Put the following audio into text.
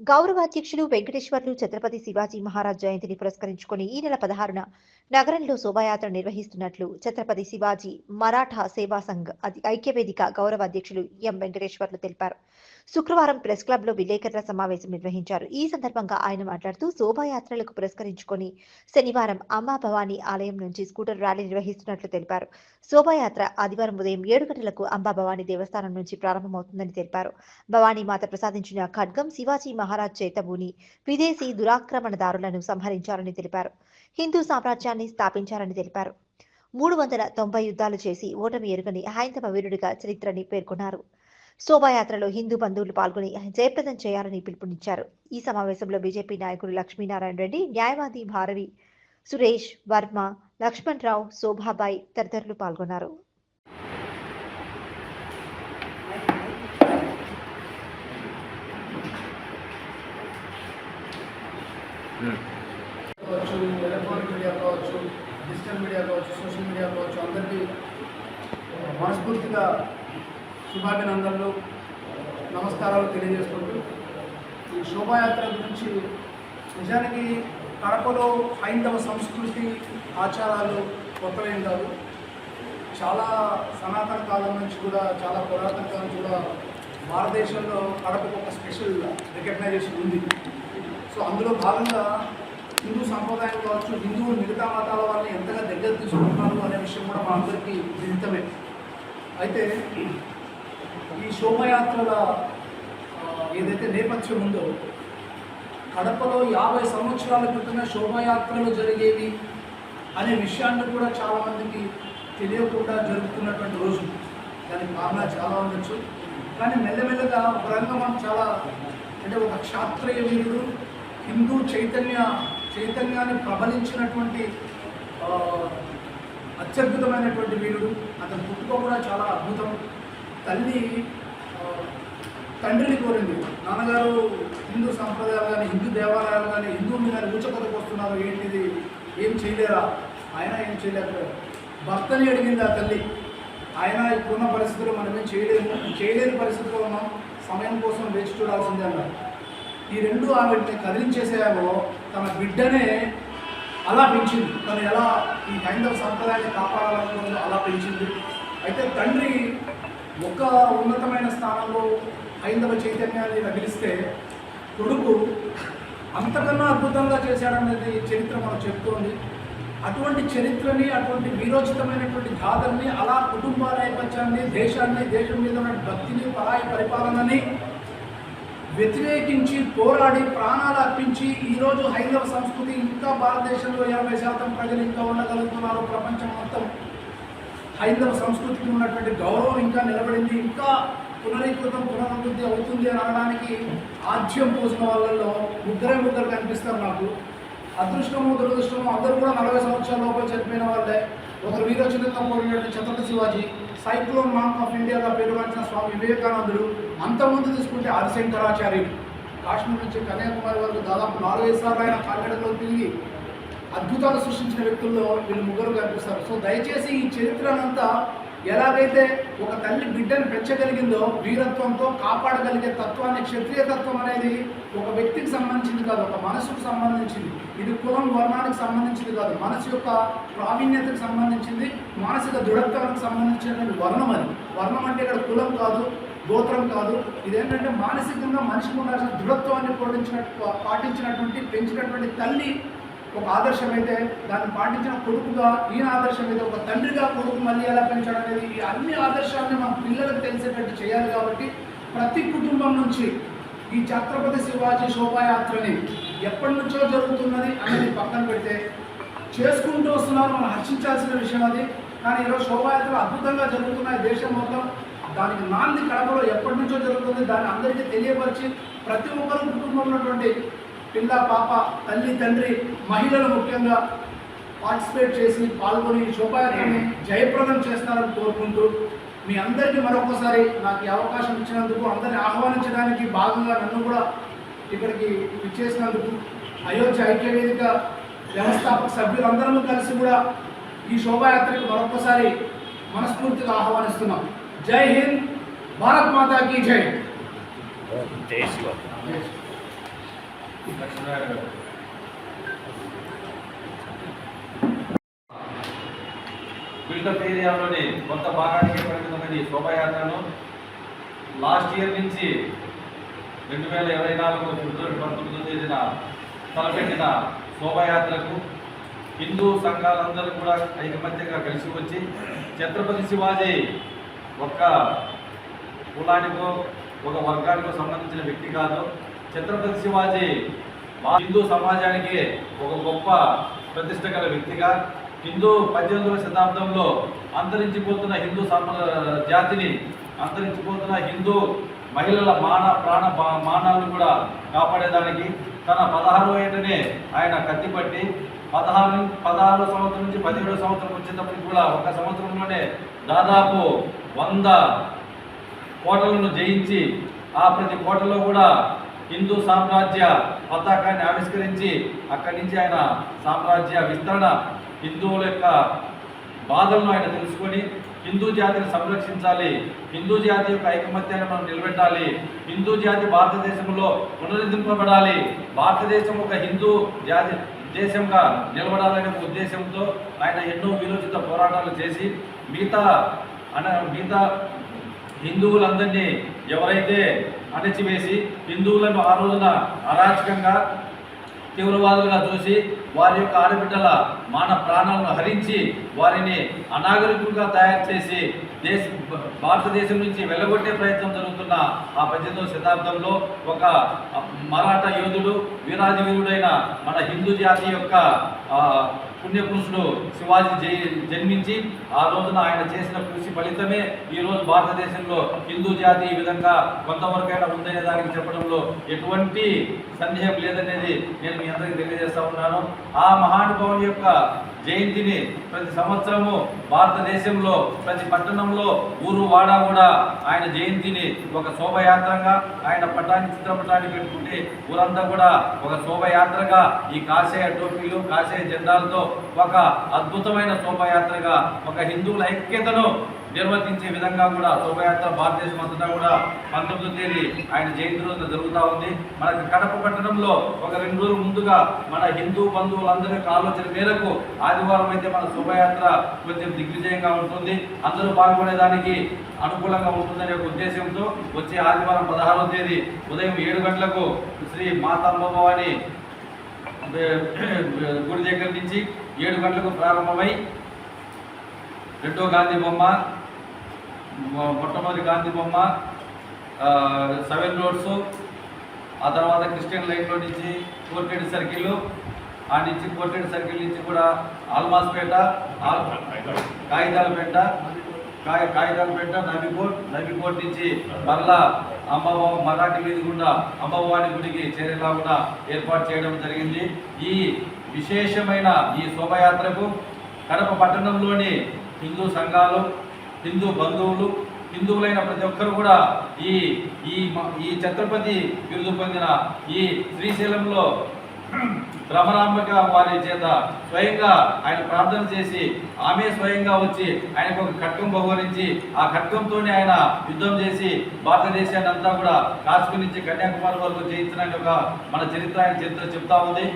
గౌరవ అధ్యక్షులు వెంకటేశ్వర్లు ఛత్రపతి శివాజీ మహారాజ్ జయంతిని పురస్కరించుకుని ఈ నెల పదహారున నగరంలో శోభాయాత్ర నిర్వహిస్తున్నట్లు ఛత్రపతి శివాజీ మరాఠా సేవా సంఘ్ ఐక్యవేదిక గౌరవ అధ్యక్షులు ఎం వెంకటేశ్వర్లు తెలిపారు. శుక్రవారం ప్రెస్ క్లబ్లో విలేకరుల సమావేశం నిర్వహించారు. ఈ సందర్భంగా ఆయన మాట్లాడుతూ శోభాయాత్రలకు పురస్కరించుకొని శనివారం అమ్మా భవానీ ఆలయం నుంచి స్కూటర్ ర్యాలీ నిర్వహిస్తున్నట్లు తెలిపారు. శోభాయాత్ర ఆదివారం ఉదయం ఏడు గంటలకు అంబా భవానీ దేవస్థానం నుంచి ప్రారంభమవుతుందని తెలిపారు. భవానీ మాత ప్రసాదించిన ఖడ్గం శివాజీ మహారాజ్ చేతబూని విదేశీ దురాక్రమణదారులను సంహరించారని తెలిపారు. హిందూ సామ్రాజ్యాన్ని స్థాపించారని తెలిపారు. మూడు వందల తొంభై యుద్ధాలు చేసి ఓటమి ఎరుగని హైందవ వీరుడిగా చరిత్రని పేర్కొన్నారు. శోభాయాత్రలో హిందూ బంధువులు పాల్గొని జయప్రదం చేయాలని పిలుపునిచ్చారు. ఈ సమావేశంలో బీజేపీ నాయకులు లక్ష్మీనారాయణ రెడ్డి న్యాయవాది భారవి సురేష్ వర్మ లక్ష్మణ్ రావు శోభాబాయ్ తదితరులు పాల్గొన్నారు. కావచ్చు ఎలక్ట్రానిక్ మీడియా కావచ్చు డిజిటల్ మీడియా కావచ్చు సోషల్ మీడియా కావచ్చు అందరికీ మనస్ఫూర్తిగా శుభాభినందనలు నమస్కారాలు తెలియజేసుకుంటూ ఈ శోభాయాత్ర గురించి నిజానికి కడపలో హైందవ సంస్కృతి ఆచారాలు కొత్తవేం కాదు. చాలా సనాతన కాలం నుంచి కూడా చాలా పురాతన కాలం నుంచి కూడా భారతదేశంలో కడపకు ఒక స్పెషల్ రికగ్నైజేషన్ ఉంది. సో అందులో భాగంగా హిందూ సంప్రదాయం కావచ్చు హిందువులు మిగతా మతాల వాళ్ళని ఎంతగా దగ్గర తీసుకుంటున్నారు అనే విషయం కూడా మా అందరికీ అయితే ఈ శోభయాత్రల ఏదైతే నేపథ్యం ఉందో కడపలో యాభై సంవత్సరాల క్రితమే శోభయాత్రలు జరిగేవి అనే విషయాన్ని కూడా చాలామందికి తెలియకుండా జరుగుతున్నటువంటి రోజు. దానికి బాగా చాలా ఉండొచ్చు. కానీ మెల్లమెల్లగా ఒక రంగం చాలా అంటే ఒక క్షాత్రియ వీరుడు హిందూ చైతన్య చైతన్యాన్ని ప్రబలించినటువంటి అత్యద్భుతమైనటువంటి వీరుడు. అతని పుట్టుక కూడా చాలా అద్భుతం. తల్లి తండ్రిని కోరింది నాన్నగారు హిందూ సంప్రదాయాలు కానీ హిందూ దేవాలయాలు కానీ హిందూ కానీ ఊచకొతకు వస్తున్నారు. ఏంటిది? ఏం చేయలేరా? ఆయన ఏం చేయలేకపోయారు. భర్తని అడిగింది ఆ తల్లి. ఆయన ఇప్పుడున్న పరిస్థితుల్లో మనమేం చేయలేము. చేయలేని పరిస్థితిలో ఉన్నాం. సమయం కోసం వేచి చూడాల్సిందే అన్నారు. ఈ రెండు ఆవిడని కదిలించేసేమో తన బిడ్డనే అలా పెంచింది. తను ఎలా ఈ హైందవ సంప్రదాయాన్ని కాపాడాలనుకుందో అలా పెంచింది. అయితే తండ్రి ఒక ఉన్నతమైన స్థానంలో హైందవ చైతన్యాన్ని రగిలిస్తే కొడుకు అంతకన్నా అద్భుతంగా చేశాడనేది చరిత్ర మనం చెప్తోంది. అటువంటి చరిత్రని అటువంటి వీరోచితమైనటువంటి గాథల్ని అలా కుటుంబ నేపథ్యాన్ని దేశాన్ని దేశం మీద ఉన్న భక్తిని పరాయి పరిపాలనని వ్యతిరేకించి పోరాడి ప్రాణాలు అర్పించి ఈరోజు హైందవ సంస్కృతి ఇంకా భారతదేశంలో యాభై శాతం ప్రజలు ఇంకా ఉండగలుగుతున్నారు. ప్రపంచం మొత్తం హైందవ సంస్కృతికి ఉన్నటువంటి గౌరవం ఇంకా నిలబడింది ఇంకా పునరీకృతం పునరభివృద్ధి అవుతుంది అని అనడానికి ఆజ్యం పోసిన వాళ్ళల్లో ముగ్గురే ముగ్గురు కనిపిస్తారు నాకు. అదృష్టము దురదృష్టము అందరూ కూడా నలభై సంవత్సరాల లోపల చనిపోయిన వాళ్ళే. ఒకరు వీరోచితంగా పోయినటువంటి Chhatrapati Shivaji cyclone monk of ఇండియాగా పేరుగాంచిన స్వామి వివేకానందుడు అంతకుముందు తీసుకుంటే ఆదిశంకరాచార్యుడు. కాశ్మీర్ నుంచి కన్యాకుమారి వరకు దాదాపు నాలుగైదు సార్లు ఆయన కాలినడకలో తిరిగి అద్భుతాలు సృష్టించిన వ్యక్తుల్లో వీళ్ళు ముగ్గురు కనిపిస్తారు సో దయచేసి ఈ చరిత్రనంతా ఎలాగైతే ఒక తల్లి బిడ్డను పెంచగలిగిందో వీరత్వంతో కాపాడగలిగే తత్వాన్ని క్షత్రియ తత్వం అనేది ఒక వ్యక్తికి సంబంధించింది కాదు ఒక మనసుకు సంబంధించింది. ఇది కులం వర్ణానికి సంబంధించింది కాదు మనసు యొక్క ప్రావీణ్యతకు సంబంధించింది మానసిక దృఢత్వానికి సంబంధించినటువంటి వర్ణం అది. వర్ణం అంటే ఇక్కడ కులం కాదు గోత్రం కాదు. ఇదేంటంటే మానసికంగా మనిషికి ఉండాల్సిన దృఢత్వాన్ని పాటించినట్టు పాటించినటువంటి పెంచినటువంటి తల్లి ఒక ఆదర్శం అయితే దాన్ని పాటించిన కొడుకుగా ఈయన ఆదర్శం అయితే ఒక తండ్రిగా కొడుకు మళ్ళీ ఎలా పెంచడం అనేది ఈ అన్ని ఆదర్శాన్ని మన పిల్లలకు తెలిసేటట్టు చేయాలి కాబట్టి ప్రతి కుటుంబం నుంచి ఈ ఛత్రపతి శివాజీ శోభాయాత్రని ఎప్పటి నుంచో జరుగుతున్నది అనేది పక్కన పెడితే చేసుకుంటూ వస్తున్నారు మనం హర్షించాల్సిన విషయం అది. కానీ ఈరోజు శోభాయాత్రలు అద్భుతంగా జరుగుతున్నాయి దేశం మొత్తం. దానికి నాంది కడపలో ఎప్పటి నుంచో జరుగుతుంది దాన్ని అందరికీ తెలియపరిచి ప్రతి ఒక్కరు కుటుంబంలో ఉన్నటువంటి పిల్ల పాప తల్లి తండ్రి మహిళలు ముఖ్యంగా పార్టిసిపేట్ చేసి పాల్గొని ఈ శోభాయాత్రని జయప్రదం చేస్తారని కోరుకుంటూ మీ అందరికీ మరొకసారి నాకు ఈ అవకాశం ఇచ్చినందుకు అందరిని ఆహ్వానించడానికి భాగంగా నన్ను కూడా ఇక్కడికి ఇచ్చేసినందుకు అయోధ్య ఐక్య వేదిక వ్యవస్థాపక సభ్యులందరము కలిసి కూడా ఈ శోభాయాత్రకు మరొకసారి మనస్ఫూర్తిగా ఆహ్వానిస్తున్నాం. జై హింద్ భారత్ మాతాకి జై. జై శివ జై లక్ష్మీనారాయణ గారు బిల్డప్ ఏరియాలోని కొత్త భాగానికి పరిమితమైన శోభాయాత్రను లాస్ట్ ఇయర్ నుంచి రెండు వేల ఇరవై నాలుగు ఫిబ్రవరి పంతొమ్మిదో తేదీన తలపెట్టిన శోభాయాత్రకు హిందూ సంఘాలందరూ కూడా ఐకమత్యంగా కలిసి వచ్చి ఛత్రపతి శివాజీ ఒక్క కులానికో ఒక వర్గానికో సంబంధించిన వ్యక్తి కాదు. ఛత్రపతి శివాజీ మా హిందూ సమాజానికి ఒక గొప్ప ప్రతిష్ట గల వ్యక్తిగా హిందూ పద్దెనిమిదవ శతాబ్దంలో అంతరించిపోతున్న హిందూ జాతిని అంతరించిపోతున్న హిందూ మహిళల మాన ప్రాణ బా- మానాలను కూడా కాపాడేదానికి తన పదహారు ఏటనే ఆయన కత్తిపట్టి పదహారు పదహారు సంవత్సరం నుంచి పదిహేడు సంవత్సరం వచ్చేటప్పటికి కూడా ఒక సంవత్సరంలోనే దాదాపు వంద కోటలను జయించి ఆ ప్రతి కోటలో కూడా హిందూ సామ్రాజ్య పతాకాన్ని ఆవిష్కరించి అక్కడి నుంచి ఆయన సామ్రాజ్య విస్తరణ హిందువుల యొక్క బాధలను ఆయన తెలుసుకొని హిందూ జాతిని సంరక్షించాలి హిందూ జాతి యొక్క ఐకమత్యాన్ని మనం నిలబెట్టాలి హిందూ జాతి భారతదేశంలో పునరుద్ధరింపబడాలి భారతదేశం ఒక హిందూ జాతి దేశంగా నిలబడాలనే ఉద్దేశంతో ఆయన ఎన్నో విరోచిత పోరాటాలు చేసి మిగతా అన మిగతా హిందువులందరినీ ఎవరైతే అణచివేసి హిందువులను ఆ రోజున అరాచకంగా తీవ్రవాదులుగా చూసి వారి యొక్క ఆడబిడ్డల మాన ప్రాణాలను హరించి వారిని అనాగరికులుగా తయారు చేసి దేశ భారతదేశం నుంచి వెళ్ళగొట్టే ప్రయత్నం జరుగుతున్న ఆ పద్దెనిమిదవ శతాబ్దంలో ఒక మరాఠా యోధుడు వీరాది వీరుడైన మన హిందూ జాతి యొక్క పుణ్యపురుషుడు శివాజీ జై జన్మించి ఆ రోజున ఆయన చేసిన కృషి ఫలితమే ఈ రోజు భారతదేశంలో హిందూ జాతి ఈ విధంగా కొంతవరకైనా ఉందనే దానికి చెప్పడంలో ఎటువంటి సందేహం లేదనేది నేను మీ అందరికీ తెలియజేస్తా ఉన్నాను. ఆ మహానుభావుని యొక్క జయంతిని ప్రతి సంవత్సరము భారతదేశంలో ప్రతి పట్టణంలో ఊరు వాడ కూడా ఆయన జయంతిని ఒక శోభయాత్రగా ఆయన పట్టాన్ని చిత్రపటాన్ని పెట్టుకుంటే ఊరంతా కూడా ఒక శోభయాత్రగా ఈ కాషాయ టోపీలు కాషాయ జెండాలతో ఒక అద్భుతమైన శోభయాత్రగా ఒక హిందువుల ఐక్యతను నిర్వర్తించే విధంగా కూడా శోభయాత్ర భారతదేశం అంతటా కూడా పంతొమ్మిదో తేదీ ఆయన జయంతి రోజున జరుగుతూ ఉంది. మనకి కడప పట్టణంలో ఒక రెండు రోజులు ముందుగా మన హిందూ బంధువులందరి యొక్క ఆలోచన మేరకు ఆదివారం అయితే మన శోభయాత్ర కొంచెం దిగ్విజయంగా ఉంటుంది. అందరూ పాల్గొనేదానికి అనుకూలంగా ఉంటుందనే ఒక ఉద్దేశంతో వచ్చే ఆదివారం పదహారో తేదీ ఉదయం ఏడు గంటలకు శ్రీ మాతాంబవాని గుడి దగ్గర నుంచి ఏడు గంటలకు ప్రారంభమై రెండో గాంధీ బొమ్మ మొట్టమొదటి గాంధీ బొమ్మ సెవెన్ రోడ్స్ ఆ తర్వాత క్రిస్టియన్ లైన్లో నుంచి కోర్టెడ్ సర్కిల్ ఆ నుంచి కోర్టెడ్ సర్కిల్ నుంచి కూడా ఆల్మాస్పేట కాగితాలపేట కాయ కాగితాలపేట నబికోట్ నబికోట్ నుంచి మరలా అమ్మవారి మరాఠీ వీధి గుండా అమ్మవారి గుడికి చేరేలా కూడా ఏర్పాటు చేయడం జరిగింది. ఈ విశేషమైన ఈ శోభయాత్రకు కడప పట్టణంలోని హిందూ సంఘాలు హిందూ బంధువులు హిందువులైన ప్రతి ఒక్కరు కూడా ఈ ఈ ఈ ఛత్రపతి బిరుదు పొందిన ఈ శ్రీశైలంలో భ్రమరాంబిక వారి చేత స్వయంగా ఆయన ప్రార్థన చేసి ఆమె స్వయంగా వచ్చి ఆయనకు ఒక ఖడ్గం బహుకరించి ఆ ఖడ్గంతోనే ఆయన యుద్ధం చేసి భారతదేశాన్ని అంతా కూడా కాశ్మీర్ నుంచి కన్యాకుమారి వరకు జయించడానికి ఒక మన చరిత్ర ఆయన చరిత్ర చెప్తా ఉంది.